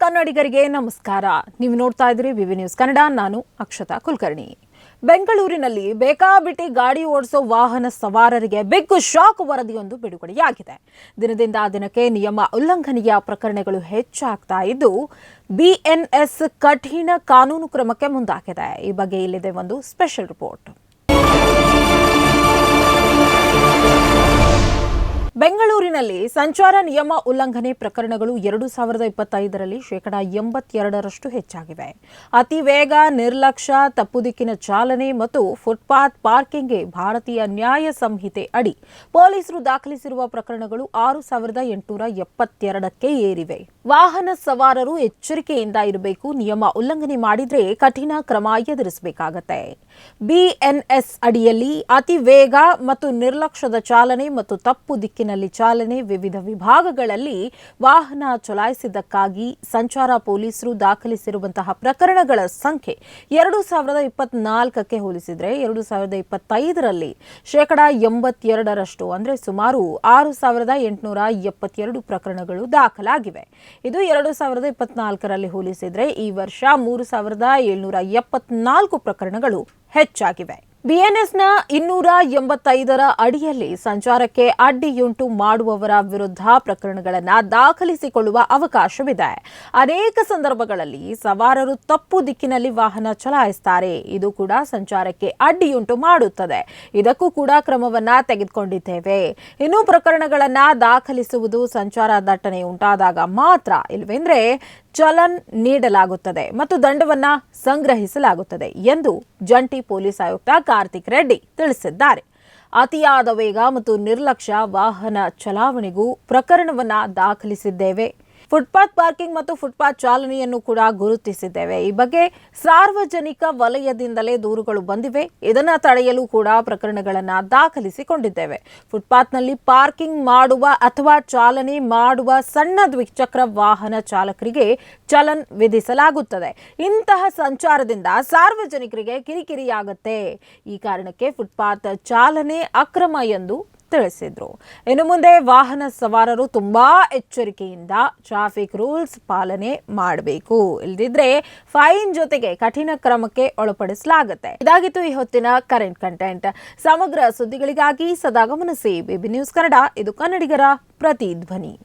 ಕನ್ನಡಿಗರಿಗೆ ನಮಸ್ಕಾರ. ನೀವು ನೋಡ್ತಾ ಇದ್ರಿ ವಿವಿ ನ್ಯೂಸ್ ಕನ್ನಡ, ನಾನು ಅಕ್ಷತಾ ಕುಲಕರ್ಣಿ. ಬೆಂಗಳೂರಿನಲ್ಲಿ ಬೇಕಾಬಿಟ್ಟಿ ಗಾಡಿ ಓಡಿಸೋ ವಾಹನ ಸವಾರರಿಗೆ ಬಿಗ್ ಶಾಕ್ ವರದಿಯೊಂದು ಬಿಡುಗಡೆಯಾಗಿದೆ. ದಿನದಿಂದ ದಿನಕ್ಕೆ ನಿಯಮ ಉಲ್ಲಂಘನೆಯ ಪ್ರಕರಣಗಳು ಹೆಚ್ಚಾಗ್ತಾ ಇದ್ದು ಬಿಎನ್ಎಸ್ ಕಠಿಣ ಕಾನೂನು ಕ್ರಮಕ್ಕೆ ಮುಂದಾಗಿದೆ. ಈ ಬಗ್ಗೆ ಇಲ್ಲಿದೆ ಒಂದು ಸ್ಪೆಷಲ್ ರಿಪೋರ್ಟ್. ಬೆಂಗಳೂರಿನಲ್ಲಿ ಸಂಚಾರ ನಿಯಮ ಉಲ್ಲಂಘನೆ ಪ್ರಕರಣಗಳು ಎರಡು ಸಾವಿರದ ಇಪ್ಪತ್ತೈದರಲ್ಲಿ ಶೇಕಡಾ ಎಂಬತ್ತೆರಡರಷ್ಟು ಹೆಚ್ಚಾಗಿವೆ. ಅತಿ ವೇಗ, ನಿರ್ಲಕ್ಷ್ಯ, ತಪ್ಪು ದಿಕ್ಕಿನ ಚಾಲನೆ ಮತ್ತು ಫುಟ್ಪಾತ್ ಪಾರ್ಕಿಂಗ್ಗೆ ಭಾರತೀಯ ನ್ಯಾಯ ಸಂಹಿತೆ ಅಡಿ ಪೊಲೀಸರು ದಾಖಲಿಸಿರುವ ಪ್ರಕರಣಗಳು ಆರು ಸಾವಿರದ ಎಂಟುನೂರ ಎಪ್ಪತ್ತೆರಡಕ್ಕೆ ಏರಿವೆ. ವಾಹನ ಸವಾರರು ಎಚ್ಚರಿಕೆಯಿಂದ ಇರಬೇಕು, ನಿಯಮ ಉಲ್ಲಂಘನೆ ಮಾಡಿದರೆ ಕಠಿಣ ಕ್ರಮ ಎದುರಿಸಬೇಕಾಗತ್ತೆ. ಬಿಎನ್ಎಸ್ ಅಡಿಯಲ್ಲಿ ಅತಿ ವೇಗ ಮತ್ತು ನಿರ್ಲಕ್ಷ್ಯದ ಚಾಲನೆ ಮತ್ತು ತಪ್ಪು ದಿಕ್ಕಿನಲ್ಲಿ ಚಾಲನೆ ವಿವಿಧ ವಿಭಾಗಗಳಲ್ಲಿ ವಾಹನ ಚಲಾಯಿಸಿದ್ದಕ್ಕಾಗಿ ಸಂಚಾರ ಪೊಲೀಸರು ದಾಖಲಿಸಿರುವಂತಹ ಪ್ರಕರಣಗಳ ಸಂಖ್ಯೆ ಎರಡು ಸಾವಿರದ ಇಪ್ಪತ್ನಾಲ್ಕಕ್ಕೆ ಹೋಲಿಸಿದರೆ ಎರಡು ಸಾವಿರದ ಇಪ್ಪತ್ತೈದರಲ್ಲಿ ಶೇಕಡಾ ಎಂಬತ್ತೆರಡರಷ್ಟು, ಅಂದರೆ ಸುಮಾರು ಆರು ಸಾವಿರದ ಎಂಟುನೂರ ಎಪ್ಪತ್ತೆರಡು ಪ್ರಕರಣಗಳು ದಾಖಲಾಗಿವೆ. ಇದು ಎರಡು ಸಾವಿರದ ಇಪ್ಪತ್ನಾಲ್ಕರಲ್ಲಿ ಹೋಲಿಸಿದರೆ ಈ ವರ್ಷ ಮೂರು ಸಾವಿರದ ಏಳ್ನೂರ ಎಪ್ಪತ್ನಾಲ್ಕು ಪ್ರಕರಣಗಳು ಹೆಚ್ಚಾಗಿವೆ. ಬಿಎನ್ಎಸ್ನ ಇನ್ನೂರ ಎಂಬತ್ತೈದರ ಅಡಿಯಲ್ಲಿ ಸಂಚಾರಕ್ಕೆ ಅಡ್ಡಿಯುಂಟು ಮಾಡುವವರ ವಿರುದ್ಧ ಪ್ರಕರಣಗಳನ್ನು ದಾಖಲಿಸಿಕೊಳ್ಳುವ ಅವಕಾಶವಿದೆ. ಅನೇಕ ಸಂದರ್ಭಗಳಲ್ಲಿ ಸವಾರರು ತಪ್ಪು ದಿಕ್ಕಿನಲ್ಲಿ ವಾಹನ ಚಲಾಯಿಸುತ್ತಾರೆ ಇದು ಕೂಡ ಸಂಚಾರಕ್ಕೆ ಅಡ್ಡಿಯುಂಟು ಮಾಡುತ್ತದೆ. ಇದಕ್ಕೂ ಕೂಡ ಕ್ರಮವನ್ನು ತೆಗೆದುಕೊಂಡಿದ್ದೇವೆ. ಇನ್ನು ಪ್ರಕರಣಗಳನ್ನು ದಾಖಲಿಸುವುದು ಸಂಚಾರ ದಟ್ಟಣೆ ಉಂಟಾದಾಗ ಮಾತ್ರ ಇಲ್ಲವೆಂದರೆ ಚಲನ್ ನೀಡಲಾಗುತ್ತದೆ ಮತ್ತು ದಂಡವನ್ನು ಸಂಗ್ರಹಿಸಲಾಗುತ್ತದೆ ಎಂದು ಜಂಟಿ ಪೊಲೀಸ್ ಆಯುಕ್ತ ಕಾರ್ತಿಕ್ ರೆಡ್ಡಿ ತಿಳಿಸಿದ್ದಾರೆ. ಅತಿಯಾದ ವೇಗ ಮತ್ತು ನಿರ್ಲಕ್ಷ್ಯ ವಾಹನ ಚಲಾವಣೆಗೂ ಪ್ರಕರಣವನ್ನು ದಾಖಲಿಸಿದ್ದೇವೆ. ಫುಟ್ಪಾತ್ ಪಾರ್ಕಿಂಗ್ ಮತ್ತು ಫುಟ್ಪಾತ್ ಚಾಲನೆಯನ್ನು ಕೂಡ ಗುರುತಿಸಿದ್ದೇವೆ. ಈ ಬಗ್ಗೆ ಸಾರ್ವಜನಿಕ ವಲಯದಿಂದಲೇ ದೂರುಗಳು ಬಂದಿವೆ. ಇದನ್ನು ತಡೆಯಲು ಕೂಡ ಪ್ರಕರಣಗಳನ್ನು ದಾಖಲಿಸಿಕೊಂಡಿದ್ದೇವೆ. ಫುಟ್ಪಾತ್ನಲ್ಲಿ ಪಾರ್ಕಿಂಗ್ ಮಾಡುವ ಅಥವಾ ಚಾಲನೆ ಮಾಡುವ ಸಣ್ಣ ದ್ವಿಚಕ್ರ ವಾಹನ ಚಾಲಕರಿಗೆ ಚಲನ್ ವಿಧಿಸಲಾಗುತ್ತದೆ. ಇಂತಹ ಸಂಚಾರದಿಂದ ಸಾರ್ವಜನಿಕರಿಗೆ ಕಿರಿಕಿರಿಯಾಗುತ್ತೆ. ಈ ಕಾರಣಕ್ಕೆ ಫುಟ್ಪಾತ್ ಚಾಲನೆ ಅಕ್ರಮ ಎಂದು ತಿಳಿಸಿದ್ರು. ಇನ್ನು ಮುಂದೆ ವಾಹನ ಸವಾರರು ತುಂಬಾ ಎಚ್ಚರಿಕೆಯಿಂದ ಟ್ರಾಫಿಕ್ ರೂಲ್ಸ್ ಪಾಲನೆ ಮಾಡಬೇಕು. ಇಲ್ದಿದ್ರೆ ಫೈನ್ ಜೊತೆಗೆ ಕಠಿಣ ಕ್ರಮಕ್ಕೆ ಒಳಪಡಿಸಲಾಗುತ್ತೆ. ಇದಾಗಿತ್ತು ಈ ಹೊತ್ತಿನ ಕರೆಂಟ್ ಕಂಟೆಂಟ್ ಸಮಗ್ರ ಸುದ್ದಿಗಳಿಗಾಗಿ ಸದಾ ಗಮನಿಸಿ. ಬಿಬಿ ನ್ಯೂಸ್ ಕನ್ನಡ, ಇದು ಕನ್ನಡಿಗರ ಪ್ರತಿಧ್ವನಿ.